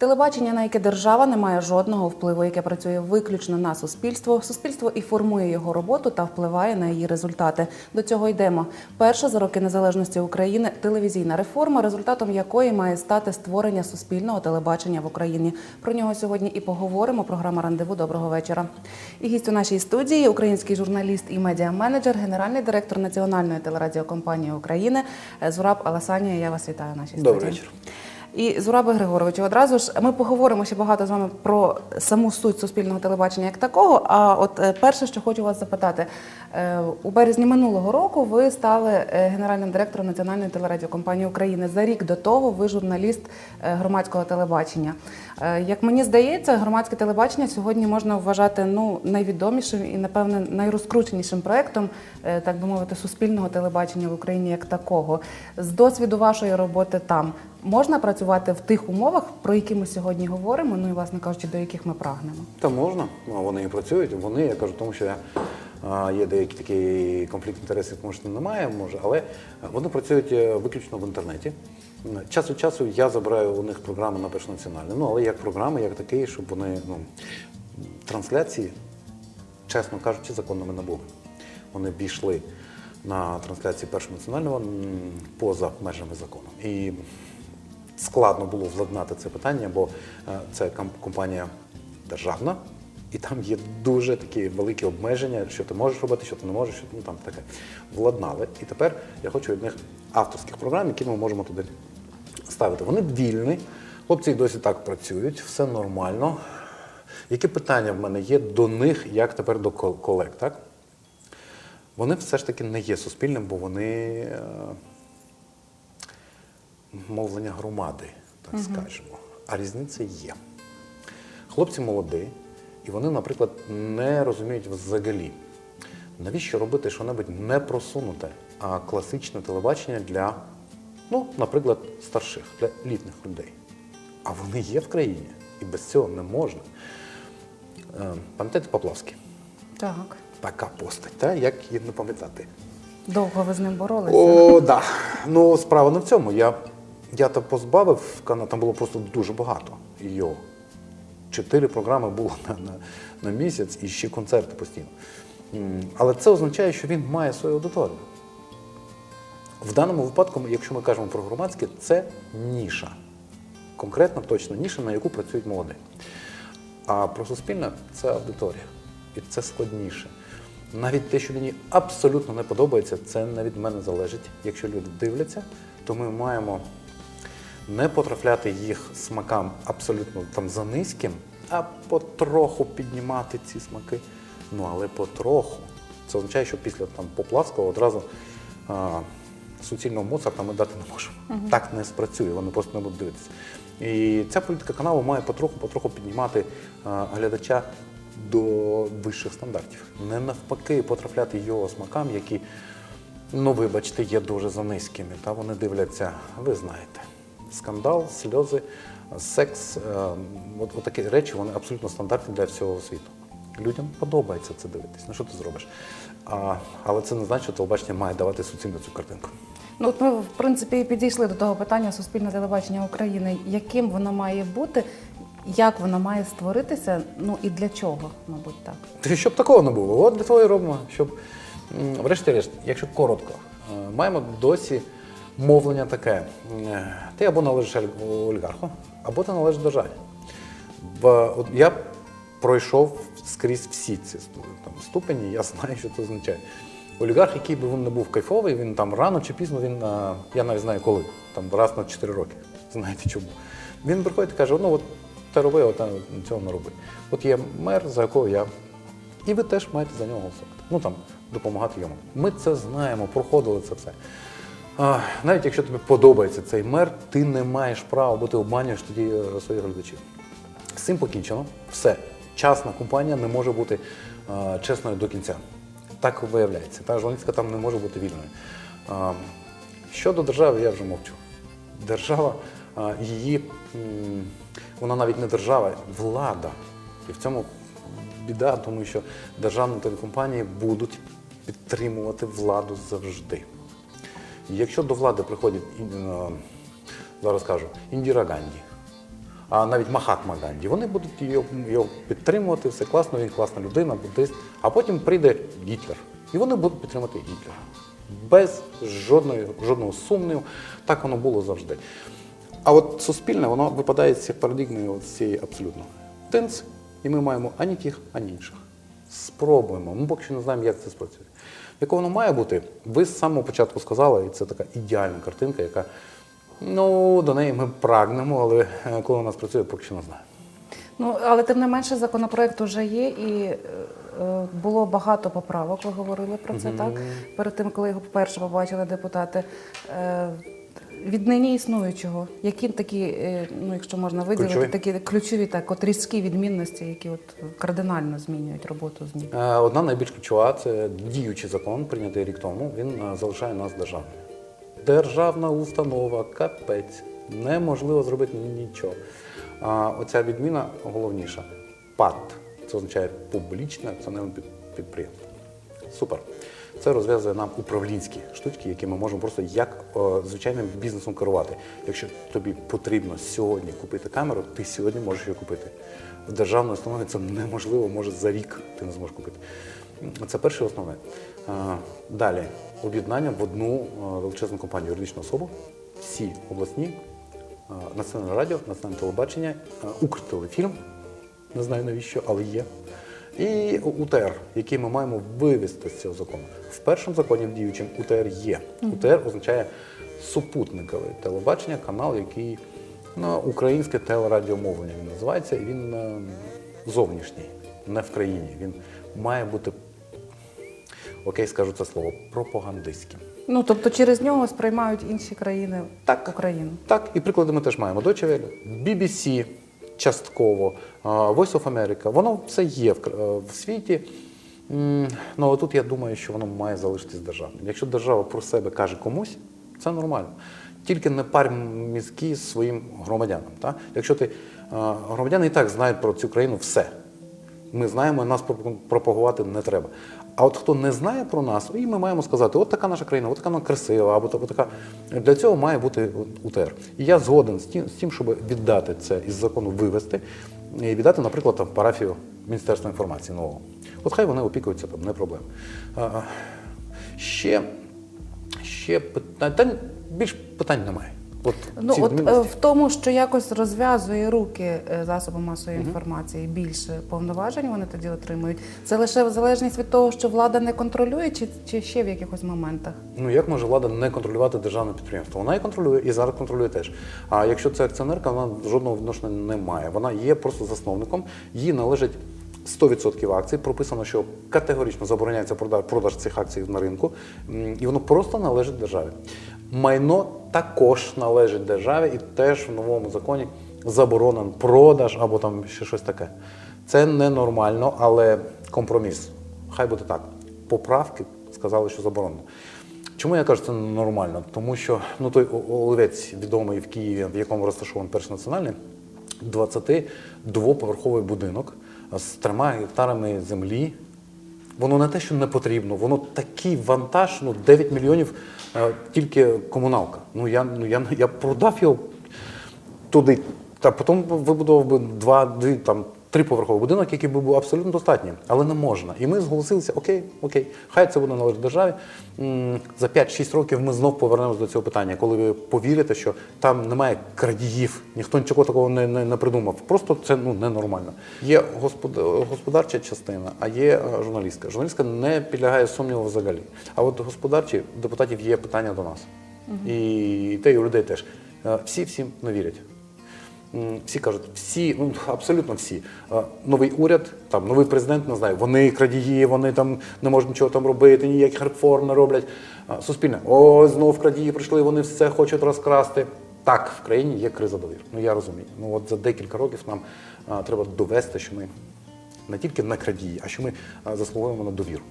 Телебачення, на яке держава не має жодного впливу, яке працює виключно на суспільство. Суспільство і формує його роботу та впливає на її результати. До цього йдемо. Перша за роки незалежності України телевізійна реформа, результатом якої має стати створення суспільного телебачення в Україні. Про нього сьогодні і поговоримо. Програма рандеву. Доброго вечора. І гість у нашій студії український журналіст і медіаменеджер, генеральний директор Національної телерадіокомпанії України Зураб Аласанія. Я вас вітаю в нашій студії. Добрий вечір. І Зураби Григоровичу, одразу ж ми поговоримо ще багато з вами про саму суть суспільного телебачення як такого. А от е, перше, що хочу вас запитати, Е, у березні минулого року ви стали е, генеральним директором Національної телерадіокомпанії України. За рік до того ви журналіст громадського телебачення. Як мені здається, громадське телебачення сьогодні можна вважати ну найвідомішим і напевне найрозкрученішим проектом, е, так би мовити, суспільного телебачення в Україні як такого. З досвіду вашої роботи там можна працювати в тих умовах, про які ми сьогодні говоримо, ну і власне кажучи, до яких ми прагнемо. Та можна, Ну, вони і працюють. Вони, я кажу, тому що я, є деякі такі конфлікт інтересів, може, немає, може, але вони працюють е, виключно в інтернеті. Час від часу я забираю у них програми на перш національне. Ну, але як програми, як такі, щоб вони ну, трансляції, чесно кажучи, законними не були. Вони обійшли на трансляції першого національного поза межами закону. І складно було владнати це питання, бо е, це компанія державна, і там є дуже такі великі обмеження, що ти можеш робити, що ти не можеш, що ну там таке. Владнали. І тепер я хочу від них авторських програм, які ми можемо туди ставити. Вони вільні, хлопці досі так працюють, все нормально. Які питання в мене є до них, як тепер до колег, так? Вони все ж таки не є суспільним, бо вони е, мовлення громади, так скажемо. А різниця є. Хлопці молоді, і вони, наприклад, не розуміють взагалі, навіщо робити щось не просунуте, а класичне телебачення для, ну, наприклад, старших, для літніх людей. А вони є в країні, і без цього не можна. Е, Пам'ятаєте Поплавський? Так. Така постать, та? як її не пам'ятати. Довго ви з ним боролися. О, да. Ну, справа не в цьому. Я, я то позбавив там було просто дуже багато його. Чотири програми було на, на, на місяць і ще концерти постійно. Але це означає, що він має свою аудиторію. В даному випадку, якщо ми кажемо про громадське, це ніша. Конкретно точно ніша, на яку працюють молоді. А про суспільне це аудиторія. І це складніше. Навіть те, що мені абсолютно не подобається, це не від мене залежить. Якщо люди дивляться, то ми маємо не потрапляти їх смакам абсолютно там за низьким, а потроху піднімати ці смаки. Ну, але потроху. Це означає, що після там Поплавського одразу а, суцільного Моцарта ми дати не можемо. Так не спрацює, вони просто не будуть дивитися. І ця політика каналу має потроху-потроху піднімати а, глядача до вищих стандартів. Не навпаки потрапляти його смакам, які, ну вибачте, є дуже за низькими. Та вони дивляться, ви знаєте, скандал, сльози, секс, е, от, от такі речі, вони абсолютно стандартні для всього світу. Людям подобається це дивитись. Ну що ти зробиш? А, але це не значить, що телебачення має давати суцільно цю картинку. Ну от ми в принципі і підійшли до того питання суспільне телебачення України, яким воно має бути, як воно має створитися, ну і для чого, мабуть, так. Та Щоб такого не було. От для того і робимо, щоб, врешті-решт, якщо коротко, е, маємо досі мовлення таке: е, ти або належиш олігарху, або ти належиш державі. Я пройшов скрізь всі ці там, ступені, я знаю, що це означає. Олігарх, який би він не був кайфовий, він там рано чи пізно, він, е, я навіть знаю коли, там раз на 4 роки. Знаєте чому? Він приходить і каже, ну от ти роби, от, цього не роби. От є мер, за якого я і ви теж маєте за нього голосувати. Ну там допомагати йому. Ми це знаємо, проходили це все. Навіть якщо тобі подобається цей мер, ти не маєш права, бо ти обманюєш тоді е, своїх глядачів. З цим покінчено. Все. Частна компанія не може бути а, чесною до кінця. Так виявляється. Та журналістика там не може бути вільною. Щодо держави, я вже мовчу. Держава, її, вона навіть не держава, влада. І в цьому біда, тому що державні телекомпанії будуть підтримувати владу завжди. Якщо до влади приходить, е, зараз кажу, Індіра Ганді, а навіть Махатма Ганді. Вони будуть його, підтримувати, все класно, він класна людина, буддист. А потім прийде Гітлер. І вони будуть підтримати Гітлера. Без жодної, жодного сумніву. Так воно було завжди. А от суспільне, воно випадає з парадигми цієї абсолютно. Тинц, і ми маємо ані тих, ані інших. Спробуємо. Ми поки що не знаємо, як це спрацює. Яке воно має бути? Ви з самого початку сказали, і це така ідеальна картинка, яка ну, до неї ми прагнемо, але е, коли вона спрацює, поки що не знаю. Ну, але тим не менше, законопроект вже є, і е, е, було багато поправок. Ви говорили про це, так? Перед тим, коли його вперше побачили депутати. Е, від нині існуючого, які такі, е, ну якщо можна виділити, Ключові? такі ключові так, от різкі відмінності, які от кардинально змінюють роботу ЗМІ. Е, Одна найбільш ключова це діючий закон, прийнятий рік тому. Він е, залишає нас державною. Державна установа, капець. Неможливо зробити нічого. А оця відміна головніша. ПАТ. Це означає публічне акціонерне під- підприємство. Супер. Це розв'язує нам управлінські штучки, які ми можемо просто як е, звичайним бізнесом керувати. Якщо тобі потрібно сьогодні купити камеру, ти сьогодні можеш її купити. В державній установі це неможливо, може за рік ти не зможеш купити. Це перше основне. Е, Далі об'єднання в одну е, величезну компанію, юридичну особу, всі обласні, національне радіо, національне телебачення, Укртелефільм, не знаю навіщо, але є. І УТР, який ми маємо вивести з цього закону. В першому законі в діючому УТР є. УТР означає супутникове телебачення, канал, який ну, українське телерадіомовлення він називається, і він е, зовнішній, не в країні. Він має бути, окей, скажу це слово, пропагандистським. Ну тобто через нього сприймають інші країни Так. Україну. Так, і приклади ми теж маємо. Deutsche Welle, BBC частково, Voice of America. Воно все є в, е, в світі. Ну, тут я думаю, що воно має залишитись державним. Якщо держава про себе каже комусь, це нормально. Тільки не пар мізки своїм громадянам. Так? Якщо ти громадяни і так знають про цю країну все. Ми знаємо, нас пропаг- пропагувати не треба. А от хто не знає про нас, і ми маємо сказати, от така наша країна, от така вона красива, або така. Для цього має бути УТР. І я згоден з тим, з тим, щоб віддати це із закону вивести і віддати, наприклад, там, парафію Міністерства інформації нового. От хай вони опікуються там, не проблема. Ще, ще питань, та більш питань немає. От, Ну ці от е, відмінності. в тому, що якось розв'язує руки е, засобам масової інформації, більше повноважень вони тоді отримують. Це лише в залежність від того, що влада не контролює, чи, чи ще в якихось моментах. Ну як може влада не контролювати державне підприємство? Вона і контролює, і зараз контролює теж. А якщо це акціонерка, вона жодного відношення не має. Вона є просто засновником, їй належить 100% акцій. Прописано, що категорично забороняється продаж цих акцій на ринку, і воно просто належить державі. Майно також належить державі, і теж в новому законі заборонен продаж або там ще щось таке. Це ненормально, але компроміс. Хай буде так. Поправки сказали, що заборонено. Чому я кажу, це нормально? Тому що ну, той олівець відомий в Києві, в якому розташований перший національний, 22-поверховий будинок з трьома гектарами землі. Воно не те, що не потрібно, воно такий вантаж, ну 9 мільйонів е, тільки комуналка. Ну я, ну, я, я продав його туди, та потім вибудував би два, дві, там, триповерховий будинок, який би був абсолютно достатній, але не можна. І ми зголосилися, окей, окей, хай це буде належати державі. За 5-6 років ми знов повернемось до цього питання, коли ви повірите, що там немає крадіїв, ніхто нічого такого не, не, не придумав. Просто це ну, ненормально. Є господа- господарча частина, а є е, журналістська. Журналістка не підлягає сумніву взагалі. А от господарчі депутатів є питання до нас. І те, і у людей теж. Е, Всі всім не вірять. Всі кажуть, всі, ну абсолютно всі. Новий уряд, там новий президент, не знаю, вони крадії, вони там не можуть нічого там робити, ніяких реформ не роблять. Суспільне, о, знов крадії прийшли, вони все хочуть розкрасти. Так, в країні є криза довіри. Ну я розумію. Ну от за декілька років нам е, треба довести, що ми не тільки не крадії, а що ми е, заслуговуємо на довіру.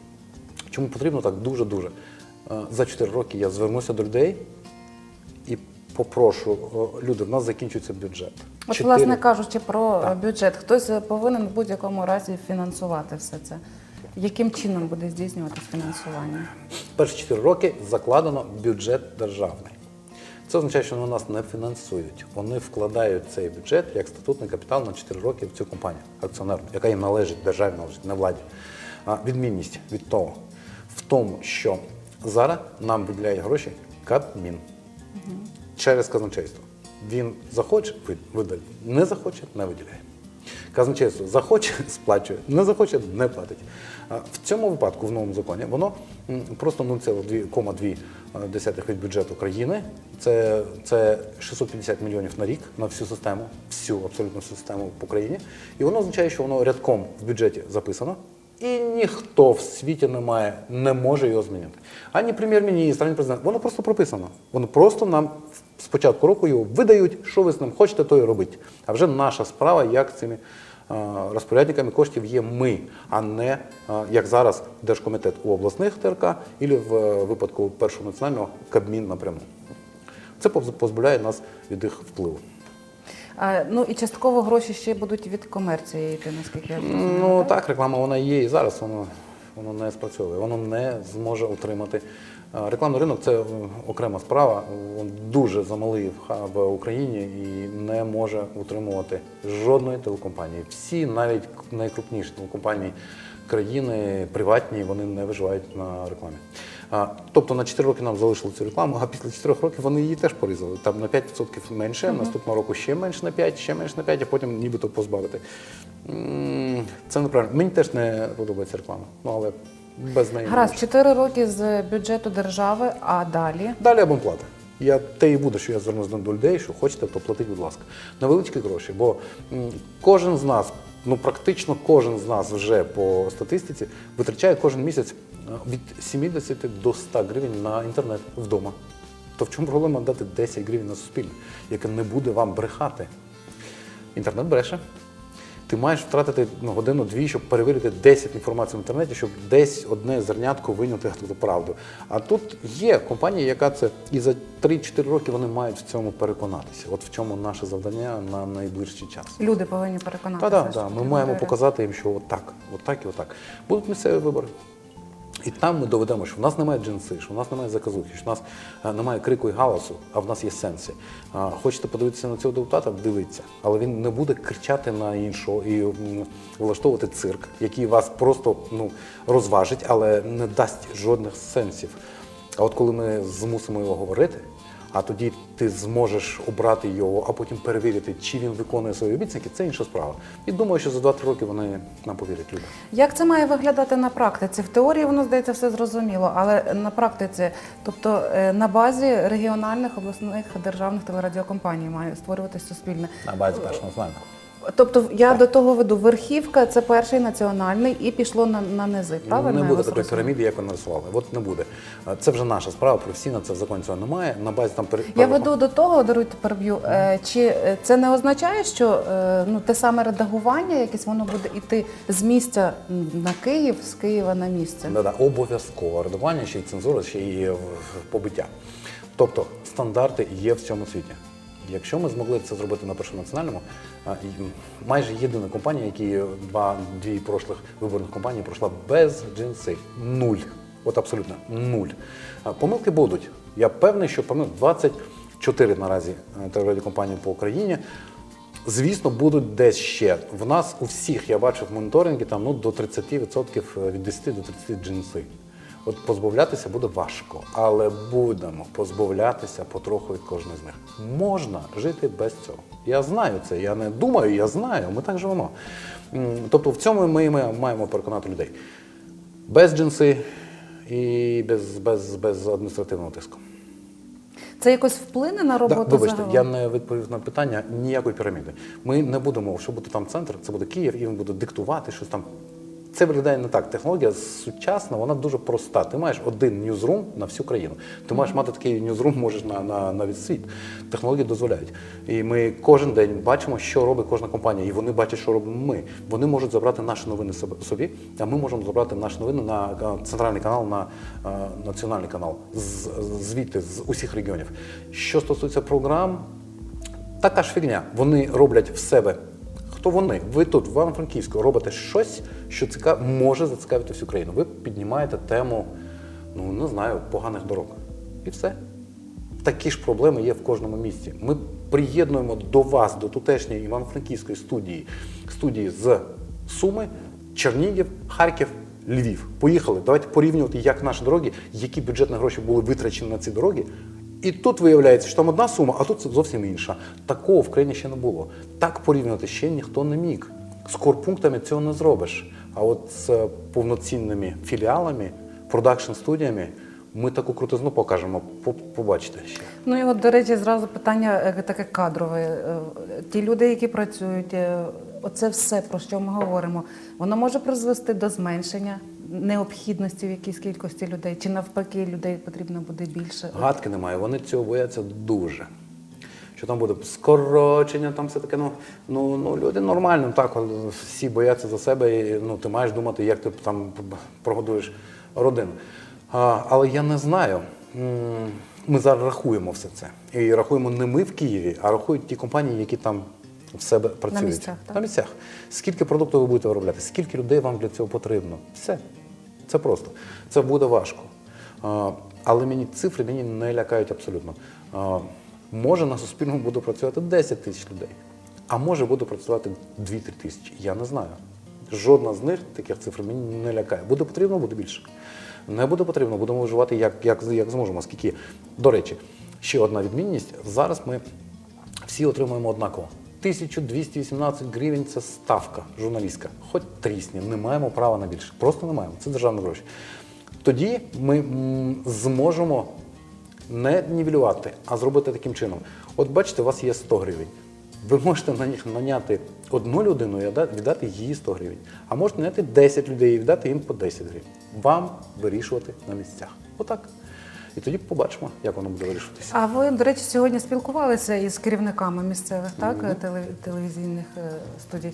Чому потрібно так дуже-дуже? За 4 роки я звернуся до людей попрошу, люди, в нас закінчується бюджет. От, Чотири- власне кажучи про Так. е, бюджет, хтось е, повинен в будь-якому разі фінансувати все це. Яким чином буде здійснюватись фінансування? Перші 4 роки закладено бюджет державний. Це означає, що вони нас не фінансують. Вони вкладають цей бюджет як статутний капітал на 4 роки в цю компанію акціонерну, яка їм належить, державі належить, не владі. А відмінність від того в тому, що зараз нам виділяє гроші Кабмін через казначейство. Він захоче ви- не захоче не виділяє. Казначейство захоче, сплачує, не захоче, не платить. В цьому випадку, в новому законі, воно просто 0,2 від бюджету країни. Це, це 650 мільйонів на рік на всю систему, всю абсолютно всю систему по країні. І воно означає, що воно рядком в бюджеті записано. І ніхто в світі не має, не може його змінити. Ані прем'єр-міністр, ані президент. Воно просто прописано. Воно просто нам з початку року його видають, що ви з ним хочете, то і робіть. А вже наша справа, як цими розпорядниками коштів є ми, а не як зараз Держкомітет у обласних ТРК, і в е, випадку першого національного Кабмін напряму. Це поз- позбавляє нас від їх впливу. А, ну і частково гроші ще будуть від комерції йти, наскільки я розумію. Ну так, реклама вона є і зараз воно, воно не спрацьовує, воно не зможе утримати. Рекламний ринок це окрема справа. Він дуже замалий в Україні і не може утримувати жодної телекомпанії. Всі, навіть найкрупніші телекомпанії країни, приватні, вони не виживають на рекламі. Тобто на 4 роки нам залишили цю рекламу, а після 4 років вони її теж порізали. Там на 5% менше, наступного року ще менше на 5, ще менше на 5, а потім нібито позбавити. Це неправильно. Мені теж не подобається реклама. Ну але без неї. не Гаразд, 4 роки з бюджету держави, а далі. Далі абонплата. Я те і буду, що я звернусь до людей, що хочете, то платіть, будь ласка. Невеличкі гроші, бо кожен з нас, ну практично кожен з нас вже по статистиці витрачає кожен місяць від 70 до 100 гривень на інтернет вдома. То в чому проблема дати 10 гривень на суспільне, яке не буде вам брехати? Інтернет бреше. Ти маєш втратити ну, годину-дві, щоб перевірити 10 інформацій в інтернеті, щоб десь одне зернятко виняти ту правду. А тут є компанія, яка це і за 3-4 роки вони мають в цьому переконатися. От в чому наше завдання на найближчий час. Люди повинні переконатися. да, що да, ми маємо показати їм, що отак, отак і отак. Будуть місцеві вибори. І там ми доведемо, що в нас немає джинси, що в нас немає заказухи, що в нас е, немає крику і галасу, а в нас є сенси. Хочете подивитися на цього депутата? Дивіться. Але він не буде кричати на іншого і влаштовувати цирк, який вас просто ну, розважить, але не дасть жодних сенсів. А от коли ми змусимо його говорити, а тоді ти зможеш обрати його, а потім перевірити, чи він виконує свої обіцянки, це інша справа. І думаю, що за 2-3 роки вони нам повірять люди. Як це має виглядати на практиці? В теорії воно здається все зрозуміло, але на практиці, тобто е, на базі регіональних обласних державних телерадіокомпаній має створюватись суспільне. На базі першого національного. Тобто я до того веду верхівка, це перший національний і пішло на, на низи. Правильно не буде такої піраміди, як ви нарисували. От не буде. Це вже наша справа, професійна, це в законі цього немає. На базі там пере- Я веду до того, даруйте переб'ю. е, Чи е, це не означає, що е, ну те саме редагування, якесь воно буде йти з місця на Київ, з Києва на місце? Да, да, обов'язково редагування, ще й цензура, ще й побиття. Тобто стандарти є в цьому світі. Якщо ми змогли це зробити на першому національному, майже єдина компанія, які два дві прошлих виборних компанії пройшла без джинси. Нуль. От абсолютно нуль. Помилки будуть. Я певний, що помилок 24 наразі е, телерадіокомпаній по Україні. Звісно, будуть десь ще. В нас у всіх я бачив в моніторингі там ну, до 30% від 10 до 30 джинси. От позбавлятися буде важко, але будемо позбавлятися потроху від кожної з них. Можна жити без цього. Я знаю це, я не думаю, я знаю, ми так живемо. Тобто в цьому ми ми маємо переконати людей. Без джинси і без, без, без адміністративного тиску. Це якось вплине на роботу Да, вибачте, загалом? я не відповів на питання ніякої піраміди. Ми не будемо, що буде там центр, це буде Київ, і він буде диктувати щось там. Це виглядає не так. Технологія сучасна, вона дуже проста. Ти маєш один ньюзрум на всю країну. Ти маєш мати такий ньюзрум, можеш на, на навіть світ. Технології дозволяють. І ми кожен день бачимо, що робить кожна компанія, і вони бачать, що робимо ми. Вони можуть забрати наші новини собі, а ми можемо забрати наші новини на центральний канал, на е, національний канал, з, звідти, з усіх регіонів. Що стосується програм, така ж фігня. Вони роблять в себе. Хто вони? Ви тут, в Івано-Франківську, робите щось, що цікав... може зацікавити всю країну. Ви піднімаєте тему, ну не знаю, поганих дорог. І все. Такі ж проблеми є в кожному місті. Ми приєднуємо до вас, до тутешньої Івано-Франківської студії, студії з Суми, Чернігів, Харків, Львів. Поїхали. Давайте порівнювати, як наші дороги, які бюджетні гроші були витрачені на ці дороги. І тут виявляється, що там одна сума, а тут зовсім інша. Такого в країні ще не було. Так порівнювати ще ніхто не міг. З корпунктами цього не зробиш. А от з е, повноцінними філіалами, продакшн студіями ми таку крутизну покажемо. Побачите ще. Ну і от, до речі, зразу питання е, таке кадрове. Е, Ті люди, які працюють, оце все, про що ми говоримо, воно може призвести до зменшення необхідності в якійсь кількості людей, чи навпаки людей потрібно буде більше. Гадки немає, вони цього бояться дуже. Що там буде скорочення, там все таке. Ну, ну, ну люди нормально, так, всі бояться за себе, і ну, ти маєш думати, як ти там прогодуєш родину. А, але я не знаю. Ми зараз рахуємо все це. І рахуємо не ми в Києві, а рахують ті компанії, які там в себе працюють. місцях, так. На місцях. Скільки продукту ви будете виробляти, скільки людей вам для цього потрібно? Все. Це просто. Це буде важко. Але мені цифри мені не лякають абсолютно. Може на Суспільному буде працювати 10 тисяч людей, а може буде працювати 2-3 тисячі. Я не знаю. Жодна з них таких цифр мені не лякає. Буде потрібно, буде більше. Не буде потрібно, будемо виживати як, як, як зможемо. Скільки. До речі, ще одна відмінність. Зараз ми всі отримуємо однаково. 1218 гривень це ставка журналістська. Хоч трісні, не маємо права на більше. Просто не маємо. Це державні гроші. Тоді ми зможемо не нівелювати, а зробити таким чином. От бачите, у вас є 100 гривень. Ви можете на них наняти одну людину і віддати їй 100 гривень. А можете наняти 10 людей і віддати їм по 10 гривень. Вам вирішувати на місцях. Отак. І тоді побачимо, як воно буде вирішуватися. А ви, до речі, сьогодні спілкувалися із керівниками місцевих так, теле- телевізійних е, студій.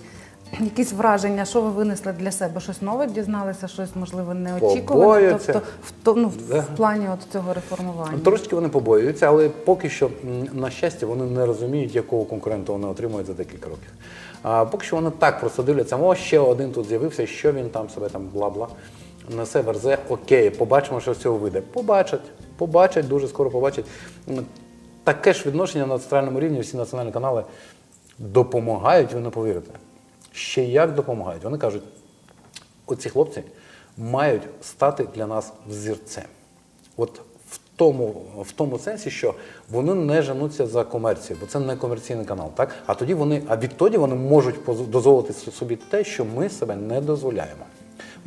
Якісь враження, що ви винесли для себе? Щось нове дізналися, щось можливо неочікуване? Тобто в, ну, в плані от цього реформування. Трошечки вони побоюються, але поки що, на щастя, вони не розуміють, якого конкурента вони отримують за декілька років. А поки що вони так просто дивляться, о, ще один тут з'явився, що він там себе там бла-бла. Несе верзе, окей, побачимо, що з цього вийде. Побачать, побачать, дуже скоро побачать. Таке ж відношення на центральному рівні, всі національні канали допомагають, ви не повірите. Ще як допомагають. Вони кажуть, оці хлопці мають стати для нас взірцем. От в тому, в тому сенсі, що вони не женуться за комерцією, бо це не комерційний канал. Так? А тоді вони, а відтоді вони можуть дозволити собі те, що ми себе не дозволяємо.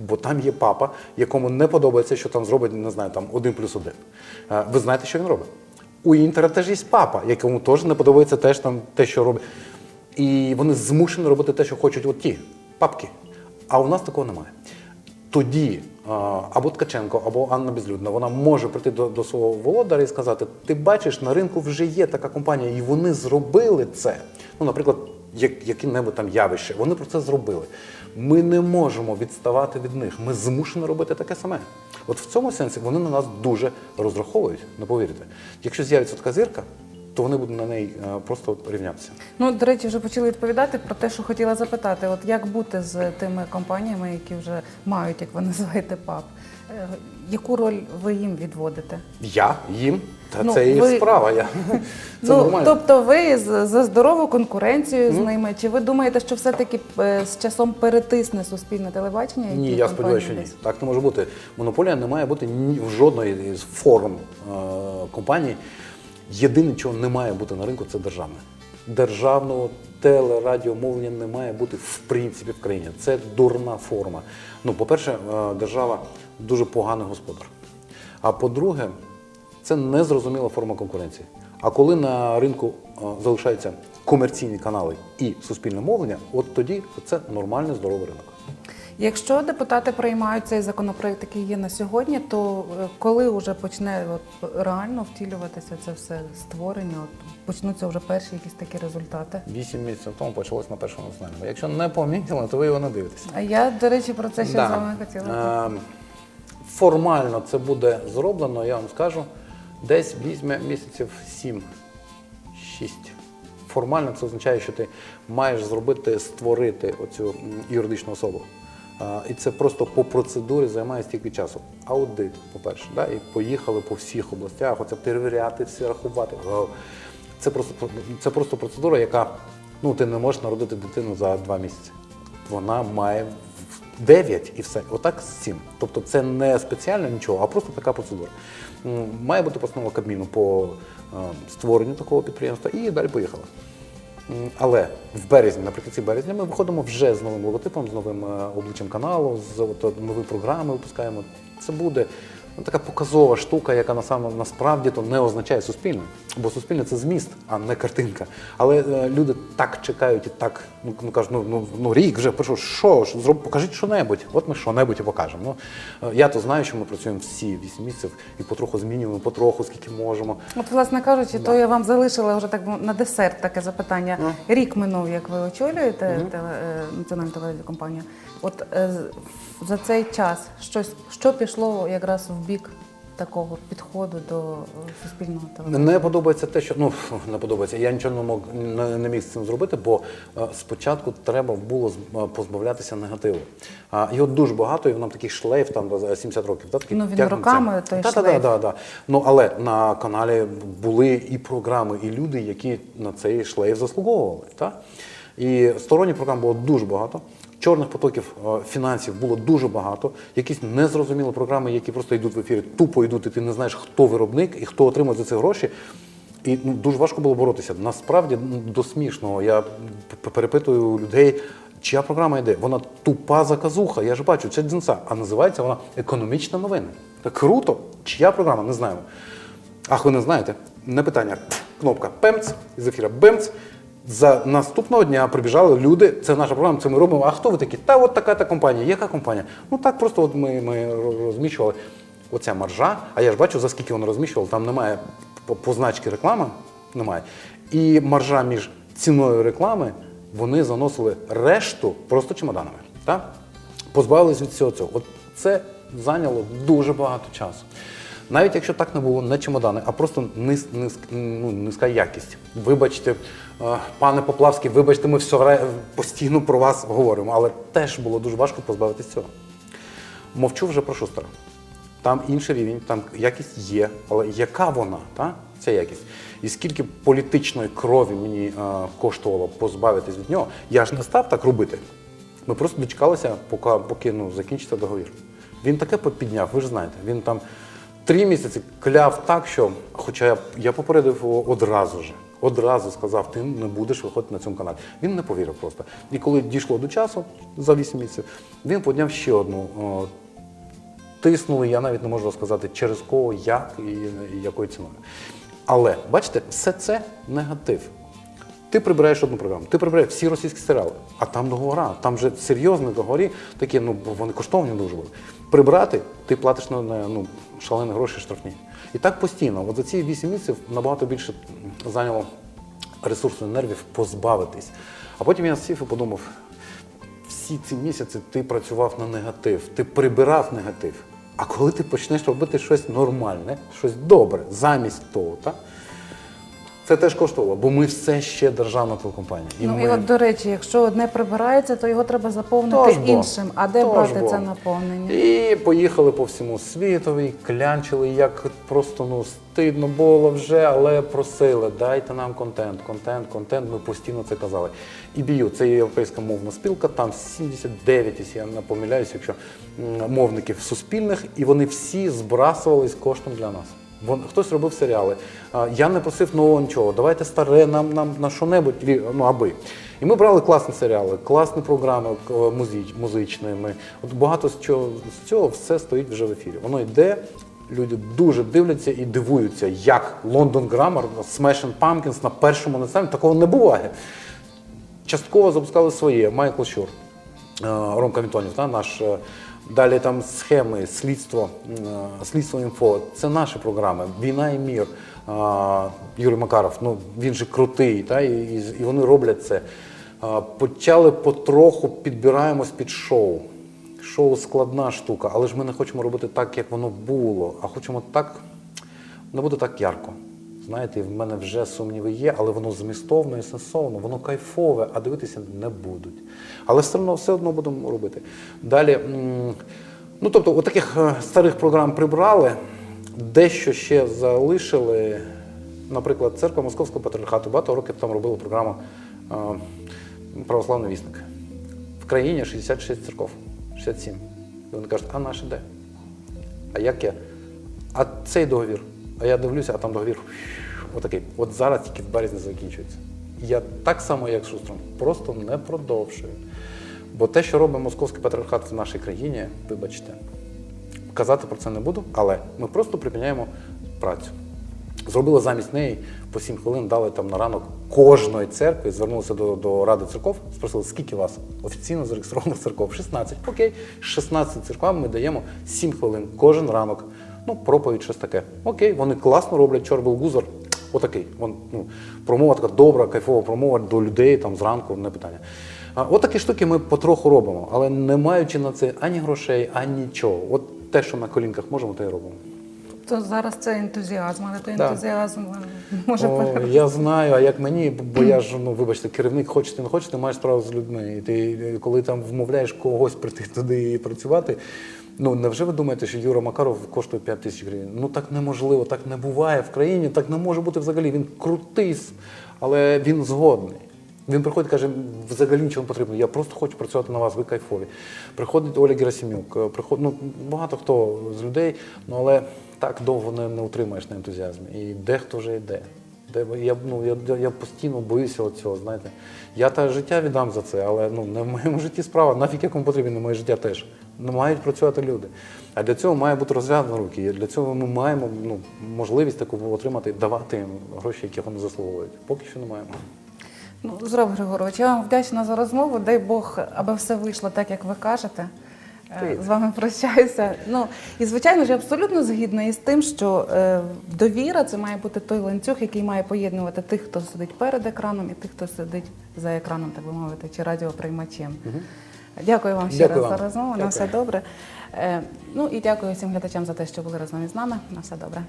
Бо там є папа, якому не подобається, що там зробить, не знаю, там один плюс один. Е, Ви знаєте, що він робить? У Інтера теж є папа, якому теж не подобається теж там те, що робить. І вони змушені робити те, що хочуть от ті папки. А у нас такого немає. Тоді або Ткаченко, або Анна Безлюдна, вона може прийти до, до свого володаря і сказати: ти бачиш, на ринку вже є така компанія, і вони зробили це. Ну, наприклад, як, яке-небудь там явище. Вони про це зробили. Ми не можемо відставати від них. Ми змушені робити таке саме. От в цьому сенсі вони на нас дуже розраховують, не повірите. Якщо з'явиться така зірка, то вони будуть на неї е, просто рівнятися. Ну, до речі, вже почали відповідати про те, що хотіла запитати. От як бути з тими компаніями, які вже мають, як ви називаєте, ПАП? Е, Яку роль ви їм відводите? Я їм, та Ну, це їх ви- справа. Я. Це ну, нормально. тобто ви за здорову конкуренцію з ними? Чи ви думаєте, що все-таки е, з часом перетисне суспільне телебачення? Ні, я сподіваюся, що ні. Так не може бути. Монополія не має бути ні в жодної з форм е, компаній. Єдине, чого не має бути на ринку, це державне. Державного телерадіомовлення не має бути в принципі в країні. Це дурна форма. Ну, по-перше, е, держава дуже поганий господар. А по-друге, це незрозуміла форма конкуренції. А коли на ринку е, залишаються комерційні канали і суспільне мовлення, от тоді це нормальний здоровий ринок. Якщо депутати приймають цей законопроект, який є на сьогодні, то е, коли вже почне от, реально втілюватися це все створення, от, почнуться вже перші якісь такі результати? Вісім місяців тому почалось на першому національному. Якщо не помітили, то ви його не дивитеся. А я, до речі, про це ще Да. з вами хотіла. Е, Формально це буде зроблено, я вам скажу, десь візьме місяців 7-6. Формально це означає, що ти маєш зробити, створити оцю юридичну особу. І це просто по процедурі займає стільки часу. Аудит, по-перше, і поїхали по всіх областях, оце перевіряти, все рахувати. Це просто, це просто процедура, яка ну, ти не можеш народити дитину за два місяці. Вона має 9 і все. Отак з 7. Тобто це не спеціально нічого, а просто така процедура. М, Має бути постанова Кабміну по е, створенню такого підприємства і далі поїхала. Але в березні, наприкінці березня, ми виходимо вже з новим логотипом, з новим е, обличчям каналу, з от, нові програми випускаємо. Це буде ну, така показова штука, яка на сам- насправді то не означає суспільне. Бо суспільне це зміст, а не картинка. Але е, люди так чекають і так ну, ну кажуть, ну, ну, ну рік вже пишу, що ж, зроб, покажіть що-небудь. От ми що-небудь і покажемо. Ну, е, я то знаю, що ми працюємо всі 8 місяців і потроху змінюємо, потроху, скільки можемо. От, власне кажучи, то я вам залишила вже так на десерт таке запитання. Ну. Рік минув, як ви очолюєте теле, е, національну телерадіокомпанію. От е, за цей час щось що пішло якраз в бік такого підходу до е, суспільного телебачення? Не подобається те, що ну не подобається. Я нічого не мог не, не міг з цим зробити, бо е, спочатку треба було е, позбавлятися негативу. А його дуже багато, і нам такий шлейф там за 70 років. Такий Ну, він тягнеться. роками, той Та, та, шлейф. та, та, та. Ну але на каналі були і програми, і люди, які на цей шлейф заслуговували. Та? І сторонніх програм було дуже багато. Чорних потоків е, фінансів було дуже багато. Якісь незрозумілі програми, які просто йдуть в ефірі, тупо йдуть, і ти не знаєш, хто виробник і хто отримує за це гроші. І ну, дуже важко було боротися. Насправді ну, до смішного. Я перепитую людей, чия програма йде. Вона тупа заказуха. Я ж бачу, це дзінца. А називається вона економічна новини. Так круто. Чия програма? Не знаємо. Ах, ви не знаєте? Не питання. Кнопка Пемц із ефіра Бемц. За наступного дня прибіжали люди. Це наша програма, це ми робимо. А хто ви такі? Та от така та компанія. Яка компанія? Ну так просто от ми, ми розміщували оця маржа. А я ж бачу, за скільки вони розміщували. Там немає позначки реклами, немає. І маржа між ціною реклами вони заносили решту просто чемоданами. Так? Позбавились від всього цього. От це зайняло дуже багато часу. Навіть якщо так не було, не чемодани, а просто низ, низ, ну, низька якість. Вибачте, е, пане Поплавський, вибачте, ми все постійно про вас говоримо, але теж було дуже важко позбавитися цього. Мовчу вже про шустера. Там інший рівень, там якість є, але яка вона, та? ця якість? І скільки політичної крові мені е, коштувало позбавитись від нього, я ж не став так робити. Ми просто дочекалися, поки, поки ну, закінчиться договір. Він таке підняв, ви ж знаєте. Він там три місяці кляв так, що, хоча я, я попередив його одразу ж. Одразу сказав, ти не будеш виходити на цьому каналі. Він не повірив просто. І коли дійшло до часу за 8 місяців, він підняв ще одну о, тиснули, я навіть не можу розказати, через кого, як і, і якою ціною. Але бачите, все це негатив. Ти прибираєш одну програму, ти прибираєш всі російські серіали, а там договора, там же серйозні договори, такі, ну вони коштовні дуже були. Прибрати, ти платиш на, ну, шалені гроші штрафні. І так постійно. От за ці 8 місяців набагато більше зайняло ресурсу нервів позбавитись. А потім я сів і подумав, всі ці місяці ти працював на негатив, ти прибирав негатив. А коли ти почнеш робити щось нормальне, щось добре, замість того, так? Це теж коштувало, бо ми все ще державна телекомпанія. Ну ми... і от до речі, якщо одне прибирається, то його треба заповнити Тож бо. іншим. А де Тож брати бо. це наповнення? І поїхали по всьому світові, клянчили, як просто ну стидно було вже, але просили, дайте нам контент, контент, контент. Ми постійно це казали. І бію, це європейська мовна спілка, там 79, якщо я не помиляюсь, якщо мовників суспільних, і вони всі збрасувались коштом для нас. Вон, хтось робив серіали. Я не просив нового нічого. Давайте старе нам, нам на що-небудь, ну аби. І ми брали класні серіали, класні програми к- музич, музичні. Ми, от багато з цього, з цього все стоїть вже в ефірі. Воно йде, люди дуже дивляться і дивуються, як London Grammar, Smashing Pumpkins на першому національному, такого не буває. Частково запускали своє, Майкл Щур, е, Ромка Мітонів, наш. Далі там схеми, слідство, е, слідство інфо. Це наші програми. Війна і мір. е, Юрій Макаров, ну він же крутий, та, і, і, вони роблять це. Е, Почали потроху підбираємось під шоу. Шоу складна штука, але ж ми не хочемо робити так, як воно було, а хочемо так, не буде так ярко. Знаєте, в мене вже сумніви є, але воно змістовно і сенсовно, воно кайфове, а дивитися не будуть. Але все одно, все одно будемо робити. Далі, ну тобто, от таких е, старих програм прибрали, дещо ще залишили. Наприклад, церква Московського патріархату багато років там робила програму е, Православний вісник. В країні 66 церков, 67. І вони кажуть, а наші де? А як я? А цей договір. А я дивлюся, а там договір отакий. От зараз тільки в березні закінчується. Я так само, як Шустром, просто не продовжую. Бо те, що робить московський патріархат в нашій країні, вибачте, казати про це не буду, але ми просто припиняємо працю. Зробили замість неї по 7 хвилин, дали там на ранок кожної церкви, звернулися до, до Ради церков, спросили, скільки вас офіційно зареєстрованих церков? 16. Окей, 16 церквам ми даємо 7 хвилин кожен ранок. Ну, проповідь, щось таке. Окей, вони класно роблять, чорбел гузар. Отакий. Вон, ну, промова така добра, кайфова промова до людей там зранку, не питання. А, от такі штуки ми потроху робимо, але не маючи на це ані грошей, ані нічого. От те, що на колінках можемо, те й робимо. То зараз це ентузіазм, але той ентузіазм е, може О, перерости. я знаю, а як мені, бо я ж, ну вибачте, керівник, хочете, не хочете, маєш справу з людьми. І ти коли там вмовляєш когось прийти туди і працювати. Ну невже ви думаєте, що Юра Макаров коштує 5 тисяч гривень? Ну так неможливо, так не буває в країні, так не може бути взагалі. Він крутий, але він згодний. Він приходить, каже, взагалі нічого не потрібно. Я просто хочу працювати на вас, ви кайфові. Приходить Оля Герасимюк, е, приход... ну, багато хто з людей, ну але так довго не, не утримаєш на ентузіазмі. І дехто вже йде. Де я, ну, я, я постійно боюся цього, знаєте. Я та життя віддам за це, але ну, не в моєму житті справа. Нафіг якому потрібно моє життя теж. Ну, мають працювати люди. А для цього має бути розв'язана руки. І для цього ми маємо ну, можливість таку отримати, давати їм гроші, які вони заслуговують. Поки що не маємо. Ну, Зураб Григорович, я вам вдячна за розмову. Дай Бог, аби все вийшло так, як ви кажете. Е, З вами прощаюся. Ну і звичайно ж, я абсолютно згідна із тим, що е, довіра це має бути той ланцюг, який має поєднувати тих, хто сидить перед екраном, і тих, хто сидить за екраном, так би мовити, чи радіоприймачем. Дякую вам ще Дякую раз вам. за розмову. На все добре. Е, ну і дякую всім глядачам за те, що були разом із нами. На все добре.